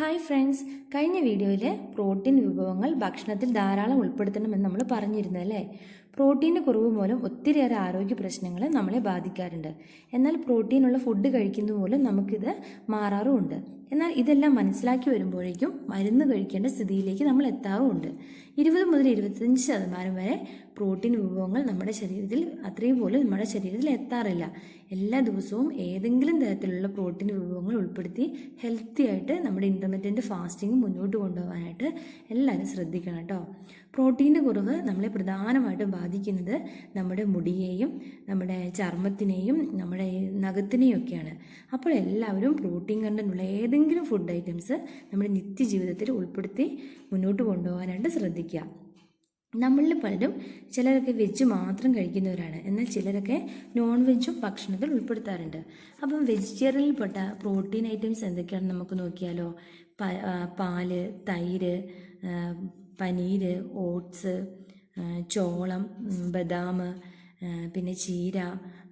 Hi friends കഴിഞ്ഞ വീഡിയോയിൽ protein വിഭവങ്ങൾ ഭക്ഷണത്തിൽ ധാരാളം ഉൾപ്പെടുത്തണമെന്ന് നമ്മൾ പറഞ്ഞിരുന്നു അല്ലേ പ്രോട്ടീന്റെ കുറവ് മൂലം ഒത്തിരിയേറെ ആരോഗ്യ പ്രശ്നങ്ങൾ നമ്മളെ ബാധിക്കാറുണ്ട്. എന്നാൽ പ്രോട്ടീനുള്ള ഫുഡ് കഴിക്കുന്നത് മൂലം നമുക്കിത് മാറാറുമുണ്ട്. എന്നാൽ ഇതെല്ലാം മനസ്സിലാക്കി വരുമ്പോഴേക്കും മരുന്ന് കഴിക്കേണ്ട സ്ഥിതിയിലേക്ക് നമ്മൾ എത്താറുമുണ്ട്. ഇരുപത് മുതൽ ഇരുപത്തഞ്ച് ശതമാനം വരെ പ്രോട്ടീൻ വിഭവങ്ങൾ നമ്മുടെ ശരീരത്തിൽ അത്രയും പോലും നമ്മുടെ ശരീരത്തിൽ എത്താറില്ല. എല്ലാ ദിവസവും ഏതെങ്കിലും തരത്തിലുള്ള പ്രോട്ടീൻ വിഭവങ്ങൾ ഉൾപ്പെടുത്തി ഹെൽത്തി ആയിട്ട് നമ്മുടെ ഇന്റർനെറ്റിന്റെ ഫാസ്റ്റിംഗ് മുന്നോട്ട് കൊണ്ടുപോകാനായിട്ട് എല്ലാവരും ശ്രദ്ധിക്കണം കേട്ടോ. പ്രോട്ടീന്റെ കുറവ് നമ്മളെ പ്രധാനമായിട്ടും ബാധിക്കുന്നത് നമ്മുടെ മുടിയെയും നമ്മുടെ ചർമ്മത്തിനെയും നമ്മുടെ നഖത്തിനെയും ഒക്കെയാണ് അപ്പോൾ എല്ലാവരും പ്രോട്ടീൻ കണ്ടന്റുള്ള ഏതെങ്കിലും ഫുഡ് ഐറ്റംസ് നമ്മുടെ നിത്യജീവിതത്തിൽ ഉൾപ്പെടുത്തി മുന്നോട്ട് കൊണ്ടുപോകാനായിട്ട് ശ്രദ്ധിക്കുക. നമ്മളിൽ പലരും ചിലരൊക്കെ വെജ് മാത്രം കഴിക്കുന്നവരാണ്. എന്നാൽ ചിലരൊക്കെ നോൺ വെജും ഭക്ഷണത്തിൽ ഉൾപ്പെടുത്താറുണ്ട്. അപ്പം വെജിറ്റേറിയനിൽപ്പെട്ട പ്രോട്ടീൻ ഐറ്റംസ് എന്തൊക്കെയാണെന്ന് നമുക്ക് നോക്കിയാലോ? പാൽ തൈര് പനീര് ഓട്സ് ചോളം ബദാം പിന്നെ ചീര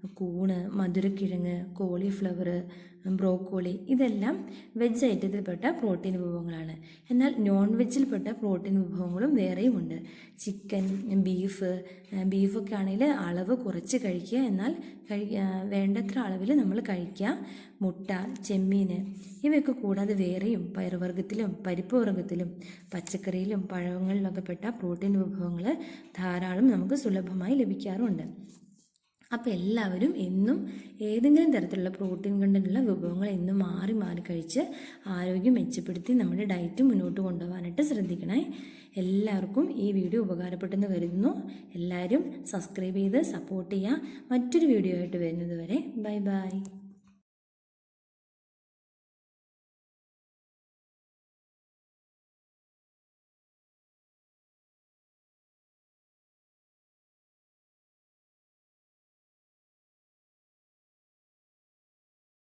കൂണ് മധുരക്കിഴങ്ങ് കോളിഫ്ലവർ ബ്രോക്കോളി ഇതെല്ലാം വെജ് ഐറ്റത്തിൽപ്പെട്ട പ്രോട്ടീൻ വിഭവങ്ങളാണ്. എന്നാൽ നോൺ വെജിൽപ്പെട്ട പ്രോട്ടീൻ വിഭവങ്ങളും വേറെയും ഉണ്ട്. ചിക്കൻ ബീഫ് ബീഫൊക്കെ ആണെങ്കിൽ അളവ് കുറച്ച് കഴിക്കുക. എന്നാൽ കഴി വേണ്ടത്ര അളവിൽ നമ്മൾ കഴിക്കുക. മുട്ട ചെമ്മീൻ ഇവയൊക്കെ കൂടാതെ വേറെയും പയറുവർഗത്തിലും പരിപ്പ് വർഗത്തിലും പച്ചക്കറിയിലും പഴങ്ങളിലൊക്കെ പെട്ട പ്രോട്ടീൻ വിഭവങ്ങൾ ധാരാളം നമുക്ക് സുലഭമായി ലഭിക്കാറുണ്ട്. അപ്പോൾ എല്ലാവരും എന്നും ഏതെങ്കിലും തരത്തിലുള്ള പ്രോട്ടീൻ കണ്ടന്റുള്ള വിഭവങ്ങൾ എന്നും മാറി മാറി കഴിച്ച് ആരോഗ്യം മെച്ചപ്പെടുത്തി നമ്മുടെ ഡയറ്റ് മുന്നോട്ട് കൊണ്ടുപോകാനായിട്ട് ശ്രദ്ധിക്കണേ. എല്ലാവർക്കും ഈ വീഡിയോ ഉപകാരപ്പെട്ടെന്ന് കരുതുന്നു. എല്ലാവരും സബ്സ്ക്രൈബ് ചെയ്ത് സപ്പോർട്ട് ചെയ്യുക. മറ്റൊരു വീഡിയോ ആയിട്ട് വരുന്നത് വരെ ബൈ ബൈ